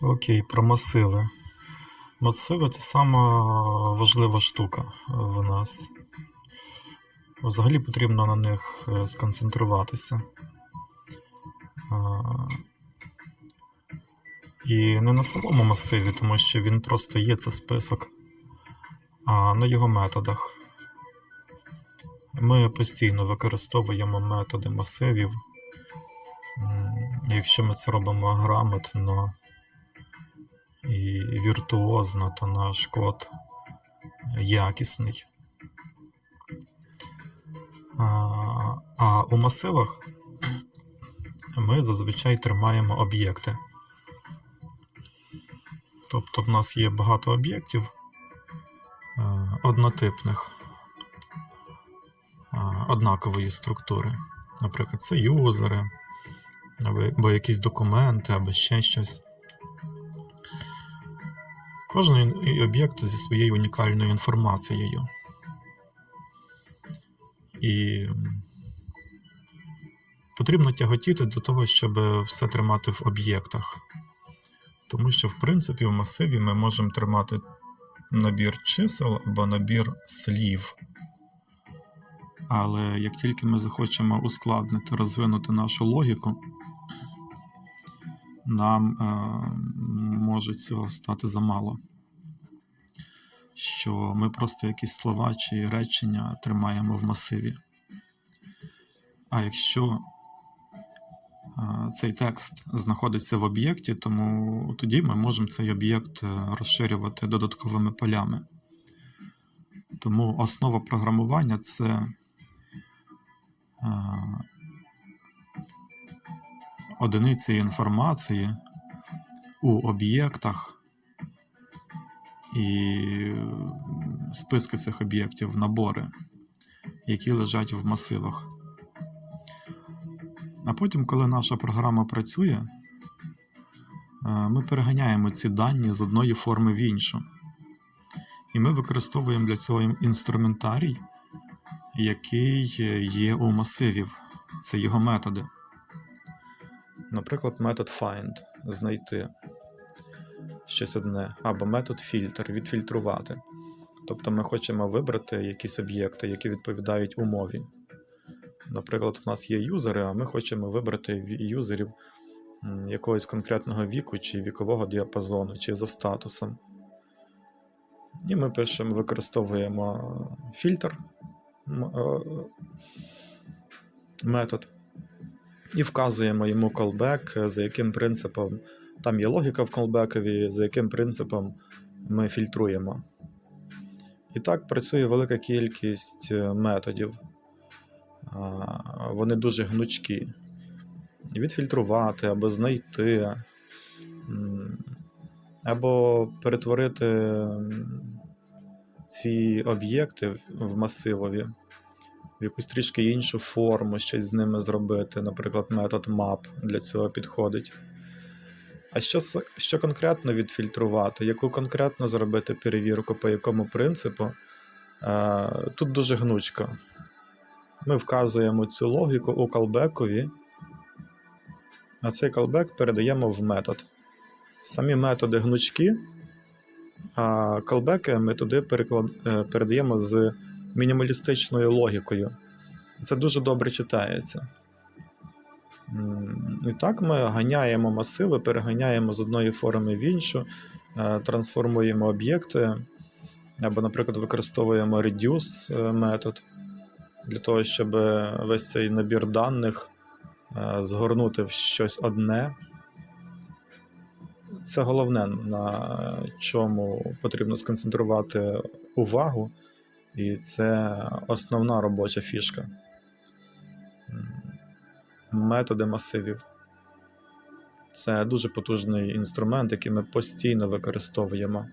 Окей, про масиви. Масиви це сама важлива штука в нас. Взагалі потрібно на них е, сконцентруватися. І не на самому масиві, тому що він просто є це список, а на його методах. Ми постійно використовуємо методи масивів. Якщо ми це робимо грамотно і віртуозно, то наш код якісний. А, у масивах ми зазвичай тримаємо об'єкти. Тобто в нас є багато об'єктів е, однотипних, е, однакової структури. Наприклад, це юзери, або якісь документи, або ще щось. Кожен об'єкт зі своєю унікальною інформацією. І потрібно тяготіти до того, щоб все тримати в об'єктах. Тому що, в принципі, в масиві ми можемо тримати набір чисел або набір слів. Але як тільки ми захочемо ускладнити, розвинути нашу логіку, нам е, може цього стати замало. Що ми просто якісь слова чи речення тримаємо в масиві. А якщо е, цей текст знаходиться в об'єкті, тому тоді ми можемо цей об'єкт е, розширювати додатковими полями. Тому основа програмування це одиниці інформації у об'єктах і списки цих об'єктів, набори, які лежать в масивах. А потім, коли наша програма працює, е, ми переганяємо ці дані з одної форми в іншу. І ми використовуємо для цього інструментарій, який є у масивів. Це його методи. Наприклад, метод find знайти щось одне, або метод filter відфільтрувати. Тобто ми хочемо вибрати якісь об'єкти, які відповідають умові. Наприклад, в нас є юзери, а ми хочемо вибрати юзерів якогось конкретного віку чи вікового діапазону, чи за статусом. І ми пишемо, використовуємо фільтр е, метод і вказуємо йому callback, за яким принципом там є логіка в callback'ові, за яким принципом ми фільтруємо. І так працює велика кількість е, методів. Вони дуже гнучкі. Відфільтрувати або знайти, або перетворити ці об'єкти в масивові в якусь трішки іншу форму, щось з ними зробити. Наприклад, метод map для цього підходить. А що, що конкретно відфільтрувати, яку конкретно зробити перевірку, по якому принципу? Тут дуже гнучко. Ми вказуємо цю логіку у калбекові, а цей калбек передаємо в метод. Самі методи гнучкі, а калбеки ми туди е, передаємо з мінімалістичною логікою. Це дуже добре читається. І так ми ганяємо масиви, переганяємо з одної форми в іншу, е, трансформуємо об'єкти, або, наприклад, використовуємо reduce е, метод для того, щоб весь цей набір даних е, згорнути в щось одне. Це головне, на чому потрібно сконцентрувати увагу, і це основна робоча фішка. Методи масивів. Це дуже потужний інструмент, який ми постійно використовуємо.